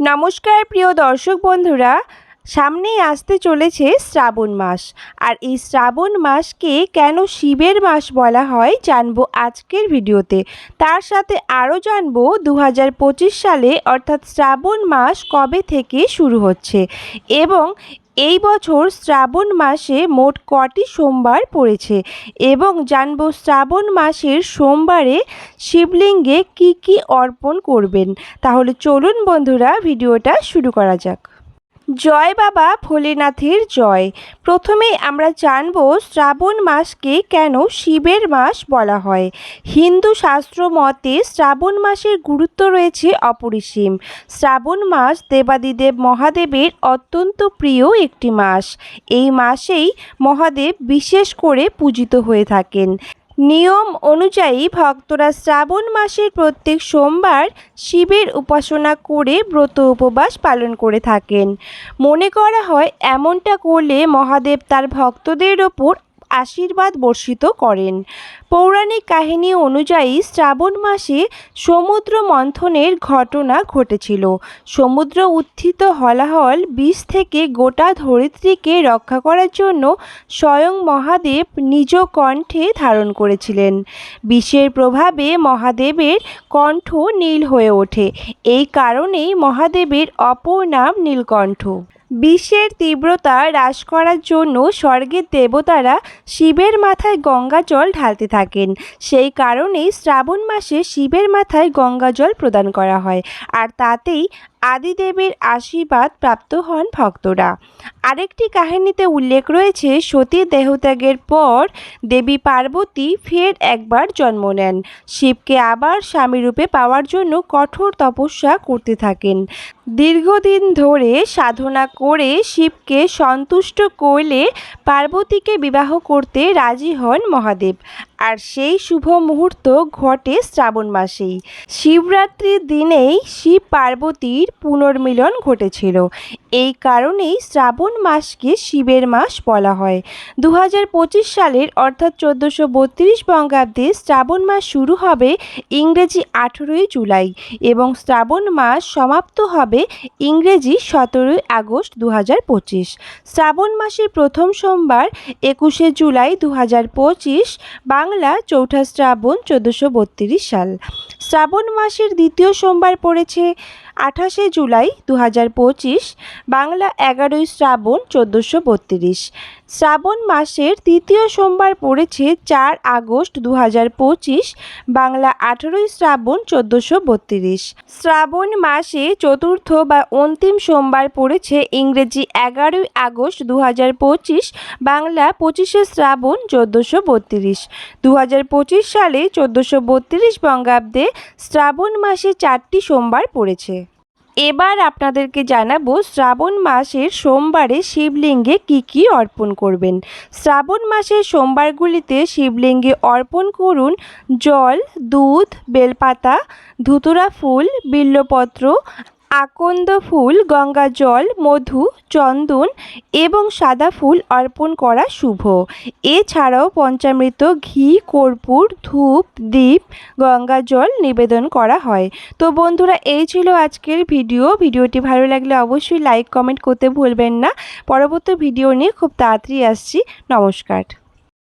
নমস্কার প্রিয় দর্শক বন্ধুরা, সামনেই আসতে চলেছে শ্রাবণ মাস। আর এই শ্রাবণ মাসকে কেন শিবের মাস বলা হয় জানব আজকের ভিডিওতে। তার সাথে আরও জানব দু হাজার পঁচিশ সালে অর্থাৎ শ্রাবণ মাস কবে থেকে শুরু হচ্ছে। এবং এই বছর শ্রাবণ মাসে মোট কটি সোমবার পড়েছে এবং জানব শ্রাবণ মাসের সোমবারে শিবলিঙ্গে কি কি অর্পণ করবেন। তাহলে চলুন বন্ধুরা, ভিডিওটা শুরু করা যাক। জয় বাবা ভোলেনাথের জয়। প্রথমেই আমরা জানব শ্রাবণ মাসকে কেন শিবের মাস বলা হয়। হিন্দু শাস্ত্র মতে শ্রাবণ মাসের গুরুত্ব রয়েছে অপরিসীম। শ্রাবণ মাস দেবাদিদেব মহাদেবের অত্যন্ত প্রিয় একটি মাস। এই মাসেই মহাদেব বিশেষ করে পূজিত হয়ে থাকেন। নিয়ম অনুযায়ী ভক্তরা শ্রাবণ মাসের প্রত্যেক সোমবার শিবের উপাসনা করে ব্রত উপবাস পালন করে থাকেন। মনে করা হয়, এমনটা করলে মহাদেব তার ভক্তদের ওপর আশীর্বাদ বর্ষিত করেন। পৌরাণিক কাহিনী অনুযায়ী শ্রাবণ মাসে সমুদ্র মন্থনের ঘটনা ঘটেছিল। সমুদ্র উত্থিত হলাহল বিষ থেকে গোটা ধরিত্রীকে রক্ষা করার জন্য স্বয়ং মহাদেব নিজ কণ্ঠে ধারণ করেছিলেন। বিষের প্রভাবে মহাদেবের কণ্ঠ নীল হয়ে ওঠে। এই কারণেই মহাদেবের অপর নাম নীলকণ্ঠ। বিষের তীব্রতা হ্রাস করার জন্য স্বর্গের দেবতারা শিবের মাথায় গঙ্গা জল ঢালতে থাকেন। সেই কারণেই শ্রাবণ মাসে শিবের মাথায় গঙ্গা জল প্রদান করা হয়। আর তাতেই আদিদেবের আশীর্বাদ প্রাপ্ত হন ভক্তরা। আরেকটি কাহিনীতে উল্লেখ রয়েছে সতীর দেহত্যাগের পর দেবী পার্বতী ফের একবার জন্ম নেন। শিবকে আবার স্বামীরূপে পাওয়ার জন্য কঠোর তপস্যা করতে থাকেন। দীর্ঘদিন ধরে সাধনা করে শিবকে সন্তুষ্ট করলে পার্বতীকে বিবাহ করতে রাজি হন মহাদেব। আর সেই শুভ মুহূর্ত ঘটে শ্রাবণ মাসেই। শিবরাত্রির দিনেই শিব পার্বতীর পুনর্মিলন ঘটেছিল। এই কারণেই শ্রাবণ মাসকে শিবের মাস বলা হয়। দু হাজার পঁচিশ সালের, অর্থাৎ চোদ্দোশো বত্রিশ বঙ্গাব্দে শ্রাবণ মাস শুরু হবে ইংরেজি আঠেরোই জুলাই এবং শ্রাবণ মাস সমাপ্ত হবে ইংরেজি সতেরোই আগস্ট দু হাজার পঁচিশ। শ্রাবণ মাসের প্রথম সোমবার একুশে জুলাই দু হাজার পঁচিশ বাংলা চৌঠা শ্রাবণ চোদ্দোশো সাল। শ্রাবণ মাসের দ্বিতীয় সোমবার পড়েছে আঠাশে জুলাই দু হাজার পঁচিশ, বাংলা এগারোই শ্রাবণ চোদ্দোশো বত্রিশ। শ্রাবণ মাসের তৃতীয় সোমবার পড়েছে চার আগস্ট দু হাজার পঁচিশ, বাংলা আঠেরোই শ্রাবণ চোদ্দোশো বত্রিশ। শ্রাবণ মাসে চতুর্থ বা অন্তিম সোমবার পড়েছে ইংরেজি এগারোই আগস্ট দু হাজার পঁচিশ, বাংলা পঁচিশে শ্রাবণ চোদ্দোশো বত্রিশ। দু সালে চোদ্দোশো বত্রিশ বঙ্গাব্দে শ্রাবণ মাসে চারটি সোমবার পড়েছে। এবার আপনাদেরকে জানাব শ্রাবণ মাসের সোমবারে শিবলিঙ্গে কি কি অর্পণ করবেন। শ্রাবণ মাসের সোমবারগুলিতে শিবলিঙ্গে অর্পণ করুন জল, দুধ, বেলপাতা, ধুতুরা ফুল, বিল্লপত্র আকন্দ ফুল, গঙ্গা জল, মধু, চন্দন এবং সাদা ফুল অর্পণ করা শুভ। এছাড়াও পঞ্চামৃত, ঘি, কর্পূর, ধূপ দ্বীপ গঙ্গা জল নিবেদন করা হয়। তো বন্ধুরা, এই ছিল আজকের ভিডিও। ভিডিওটি ভালো লাগলে অবশ্যই লাইক, কমেন্ট করতে ভুলবেন না। পরবর্তী ভিডিও নিয়ে খুব তাড়াতাড়ি আসছি। নমস্কার।